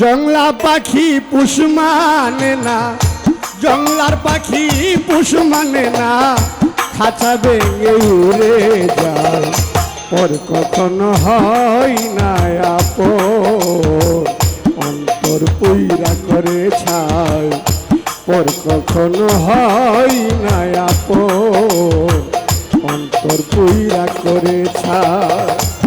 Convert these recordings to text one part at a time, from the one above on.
জংলা পাখি পুষ মানে না। জংলার পাখি পুষ মানে না। খাঁচা ভেঙে উড়ে যায়। ওর কখনো হয় না আপ অন্তর পুইরা করে ছায় ওর কখনো হয় না আপ অন্তর পুইরা করে ছায়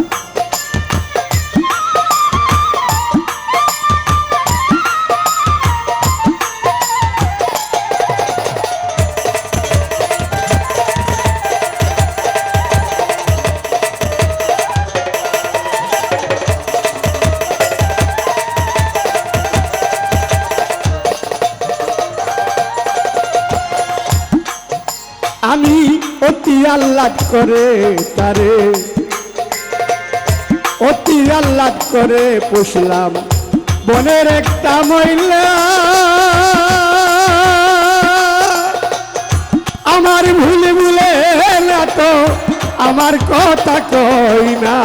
আহ্লাদ করে তারে। অতি আহ্লাদ করে পুষলাম বনের একটা মহিলা। আমার ভুলে ভুলে না তো, আমার কথা কই না।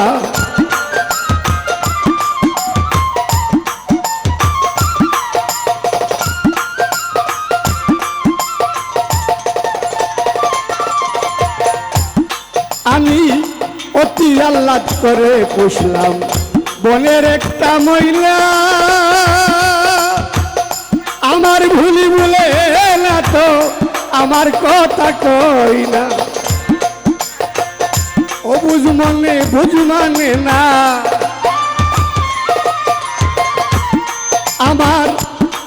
আমি অতি আহ্লাদ করে পুষলাম। বনের একটা মহিলা। আমার ভুলি ভুলে না তো আমার কথা কই না। ও বুঝ মানে বুঝ মানে না। আমার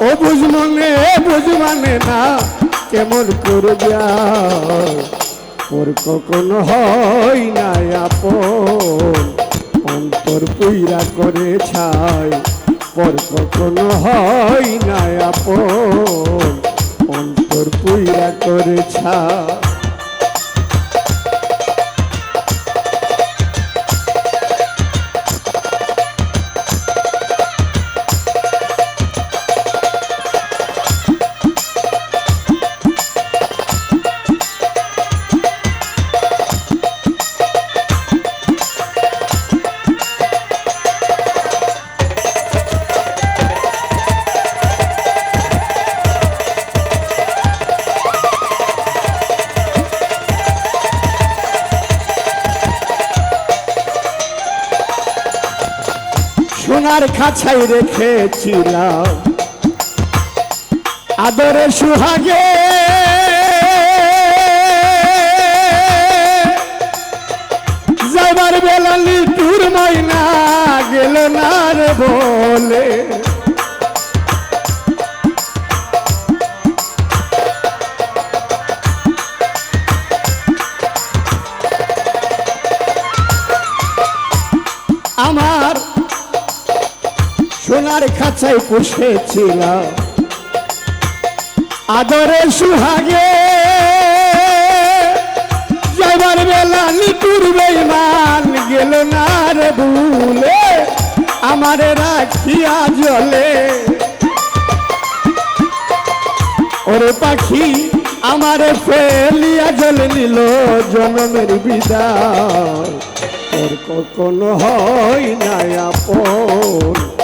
ও বুঝ মানে বুঝ মানে না। কেমন করে যায়? ওর কখন হয় না আপন। অন্তর পুইরা করে ছাই ওর কখন হয় না আপন। অন্তর পুইরা করে ছাই। সোনার খাঁচাই রেখেছিলাম। আদরে সুহাগে। যাবার বেলা লিটুর মাইনা গেল না রে বলে। আমার সোনার খাঁচায় পুষেছিলাম। আদরে সুহাগে যাবার বেলা নিটুর বেইমান গেল না রে ভুলে, আমারে রাখিয়া জলে। ওরে পাখি, আমারে ফেলিয়া জলে নিল জনমের বিদায়। ওর কখনো হয় না আপন।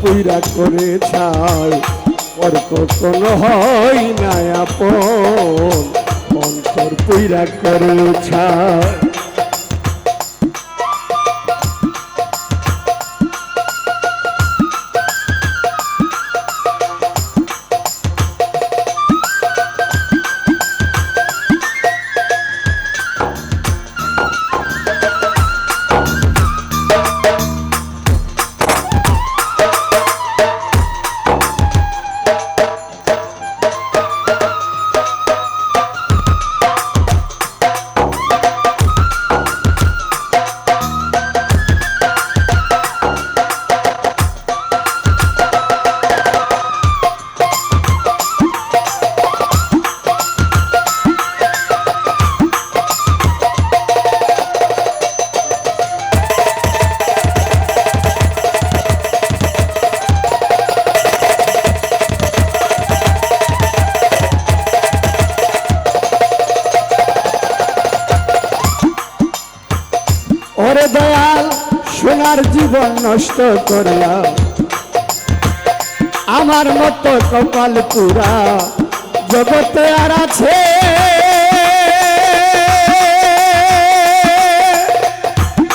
পুইরা করে ছাই। পর কখন হয় না আপন অন্তর পুইরা করে ছাই। সোনার জীবন নষ্ট করলা আমার মতো কপাল পুরা জগতে আর আছে।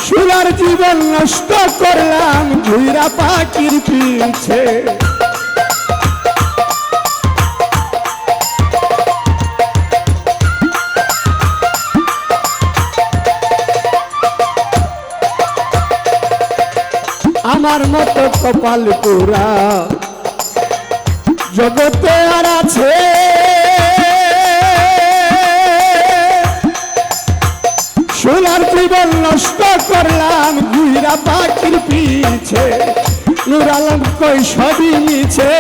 সুরার জীবন নষ্ট করলাম ঘুরা পাখির পিছে। আমার মতো কপাল পুরা জগতে আর আছে। সোনার জীবন নষ্ট করলাম ঘুরা পাখির পিছে। নুর আলম কই সবই মিছে।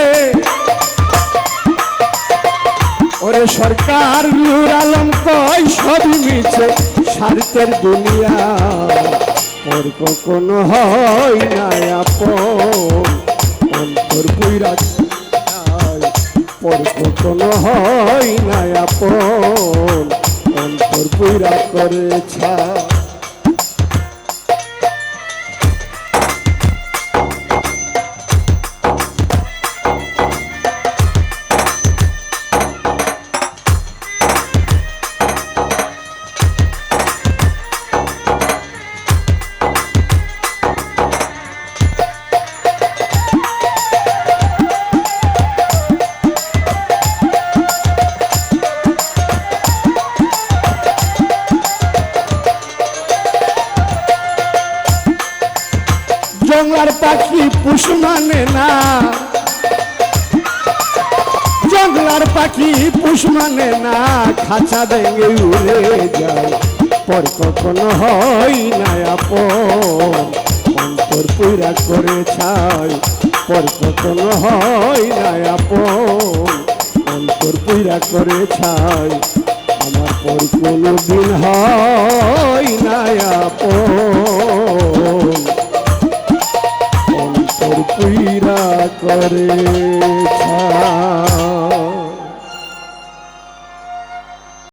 ওরে সরকার নূর আলম কই সবই মিছে। স্বার্থের দুনিয়া। ওর কখনো হয় না আপন। অন্তর পুইরা পর কখনো হয় না আপন। অন্তর পুইরা করে ছা জঙ্গলার পাখি পুষ মানে না। জঙ্গলার পাখি পুষ মানে না। খাঁচা ভেঙে উড়ে যায়, পর কখনো হয় না আপন। অন্তর পুরা করে ছাই, পর কখনো হয় না আপন। অন্তর পুরা করে ছাই, আমার পর কোনো দিন হয় না আপন। পুইরা করে ছা